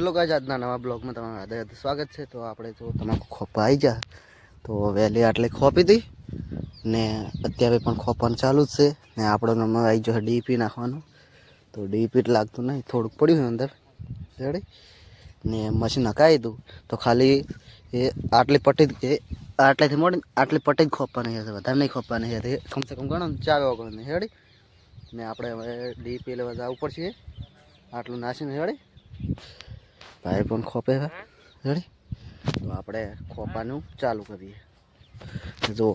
hello ગાજ આજના નવા બ્લોગમાં તમારું હૃદય સ્વાગત છે તો આપણે જો ખોપા આવી જા તો વહેલી આટલે ખોપી હતી ને અત્યારે પણ ખોપવાનું ચાલુ જ છે ને આપણો નંબર આવી ગયો ડીપી નાખવાનું તો ડીપી લાગતું નહીં થોડુંક પડ્યું અંદર રેડી ને મશીન હકાવી દઉં તો ખાલી એ આટલી પટ્ટી એ આટલેથી મોડી આટલી પટ્ટી જ ખોપવાની હશે વધારે નહીં ખોપવાની હશે કમસે કમ ગણો ચાર વાગો વગર હેડી ને આપણે હવે ડીપી લેવા જવું પડશે આટલું નાસીને હેડી રાઈપોન ખોપે રેડી તો આપણે ખોપાનું ચાલુ કરીએ જો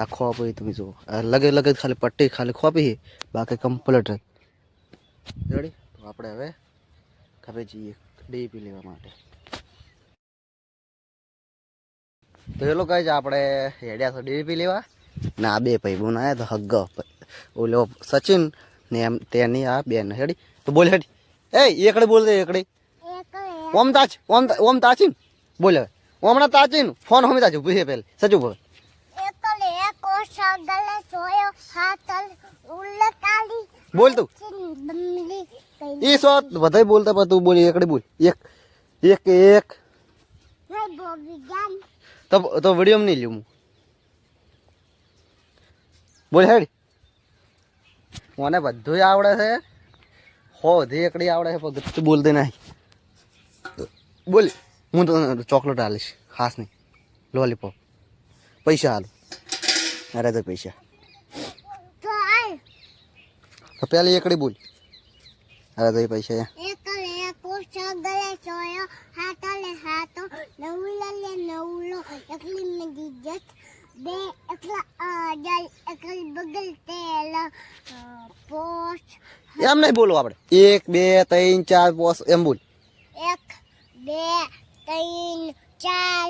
આ ખોવા ભઈ તમે જો અલે લગાત ખાલી પટ્ટી ખાલી ખોબી બાકી કમ્પ્લીટ રેડી તો આપણે હવે ખબેજી એક ડીપી લેવા માટે તો હેલો ગાઈઝ આપણે હેડિયા તો ડીપી લેવા ના આ બે ભાઈ બોન આયા તો હગ ઓલો સચિન ને એમ તે ની આ બે ને રેડી તો બોલ હે એ એકડે બોલ રે એકડે ओम दाच ओम बोले ओमना दाचिन फोन हमे दाच बुझे पेल सजु बोले एक एक ओ सगले सोयो हातल उल्लताली बोल तू ई सो बताई बोलता पर तू बोली एकड़ी बोल एक एक एक तो, तो वीडियो में नहीं लियो बोल हेड मने बद्धो आवड़े से हो देखड़ी आवड़े है पर बोल देना है બોલ હું તો ચોકલેટ હાલીશ હાસ નહીં લોલીપોપ પૈસા હાલ અરે તો પૈસા તો પેલી એકડી બોલ અરે તો એ પૈસા બે એકલા એકલ બગલ તેલ પોસ્ટ એમ નહીં બોલો આપણે એક બે ત્રણ ચાર પોસ્ટ એમ બોલ એક બે ત્રણ ચાર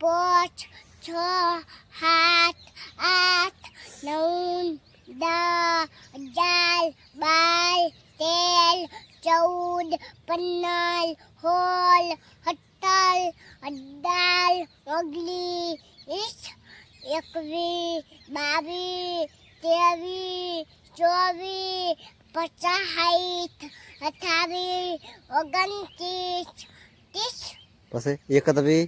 પાંચ છ સાત આઠ નવ દસ અગિયાર બાર તેર ચૌદ પંદર સોળ સત્તર અઢાર ઓગણીસ એકવીસ બાવીસ ત્રેવીસ ચોવીસ પચાસ અઠાવીસ ઓગણત્રીસ પચીસ પછી એક તવી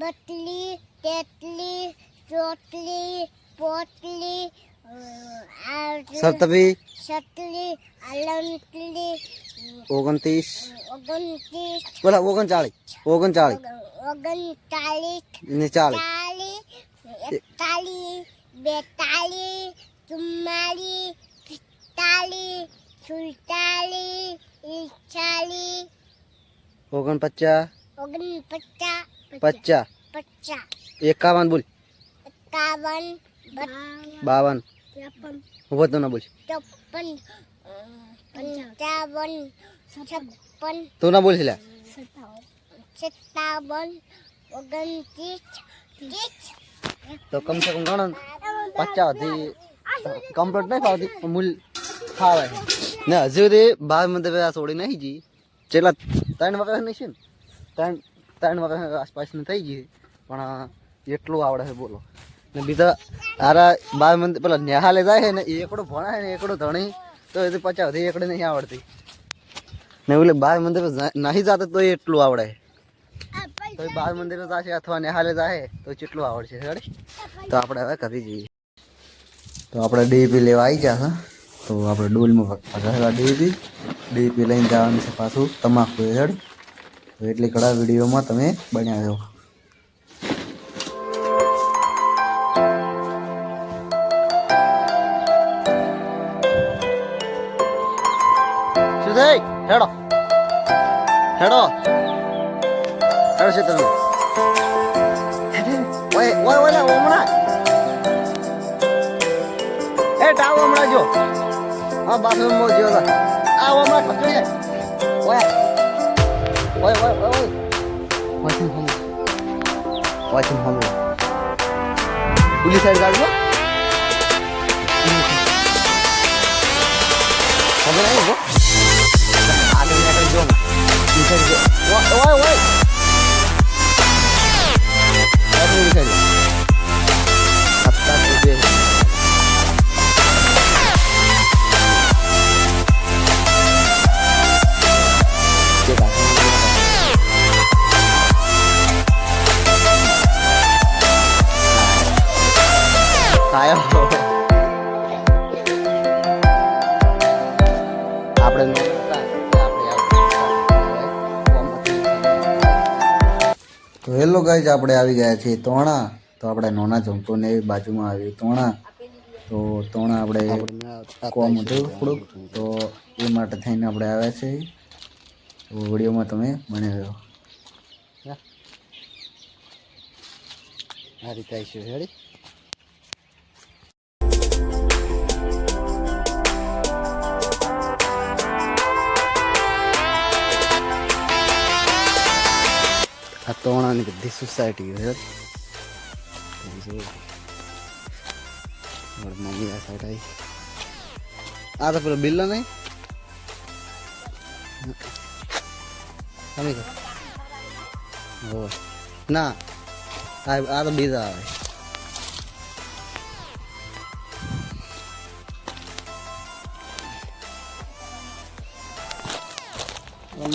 બટલી તેટલી ચોટલી પોટલી સતવી સતલી અલંતલી ઓગણત્રીસ ઓગણત્રીસ બોલા ઓગણચાળીસ ઓગણચાળીસ ઓગણચાળીસ ને ચાલીસ ચાલીસ એકતાલીસ બેતાલીસ ચુમ્માલીસ પિસ્તાલીસ સુડતાલીસ ચાલીસ ઓગણ પચાસ ઓગણ પચાસ પચાસ પચાસ એકાવન બોલ એકાવન બાવન ઉભો તો ના બોલ ચોપન પંચાવન છપ્પન તું ના બોલ છે સત્તાવન ઓગણત્રીસ ત્રીસ તો કમ સે કમ ગણન પચાસ થી કમ્પ્લીટ નહીં ફાવતી મૂલ ફાવે ને હજુ તે બાર મંદિર સોડી નહીં જી ચેલા ત્રણ વખત નહીં છે ને ત્રણ ત્રણ વખત આસપાસ આસપાસની થઈ ગઈ પણ એટલું આવડે છે બોલો ને બીજા આરા બાર મંદિર પેલા નેહાલે જાય છે ને એ એકડો ભણાય ને એકડો ધણી તો એ પચાવતી એકડે નહીં આવડતી ને એટલે બાર મંદિર નહીં જાતે તો એટલું આવડે તો એ બાર મંદિર જશે અથવા નેહાલે જાય તો કેટલું આવડશે તો આપણે હવે કરી જઈએ તો આપણે ડીપી લેવા આવી ગયા હા તો આપણે ડોલમાં રહેવા ડીપી ડીપી લઈને જવાનું છે પાછું તમાકુ હેડ તો એટલી કડા વિડીયોમાં તમે બન્યા છો સુધે હેડો હેડો હેડો છે તમે ઓય ઓય હમણાં જો આ બાથરૂમ માં ગયો હતો આ હમણાં ખસડી જાય ઓય ઓય ઓય ઓય ઓય વાચન હમ વાચન હમ પુલિસ સાઈડ ગાડી પાયો આપણે તો હેલો ગાઈઝ આપણે આવી ગયા છીએ તોણા તો આપણે નોના ચમકોને બાજુમાં આવી તોણા તો તોણા આપણે કોમ હતું થોડુંક તો એ માટે થઈને આપણે આવ્યા છીએ તો વિડીયોમાં તમે બને રહ્યો આ રીતે આવીશું હેડી ಹತ್ತೋಣನಿಗೆ ದಿಸ್ ಸೊಸೈಟಿ ಹೇಳಿ और मम्मी का साइड आई आ तो फिर बिल्ला नहीं ना आ आ तो बीजा आवे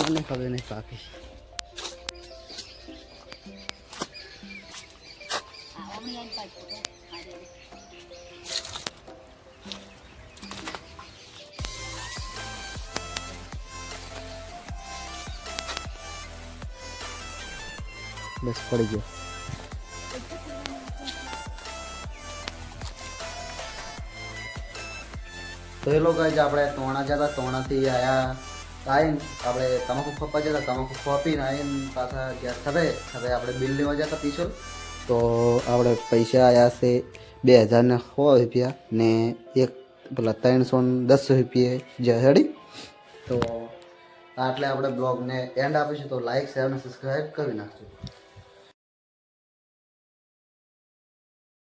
मैंने कभी नहीं पापी बस પડી ગયો તો યેલો ગાઈઝ આપણે થોણા જતાં થોણા થી આયા આયન આપણે તમાકુ પપજાલા તમાકુ કોપી નાયન પાસા જેસ થવે હવે આપણે બિલ લેવા જ તો પીશું તો આપણે પૈસા આવ્યા છે બે હજારને સો રૂપિયા ને એક પેલા ત્રણસો દસ રૂપિયા જે હેડી તો આટલે આપણે બ્લોગને એન્ડ આપીશું તો લાઇક શેર અને સબસ્ક્રાઈબ કરી નાખજો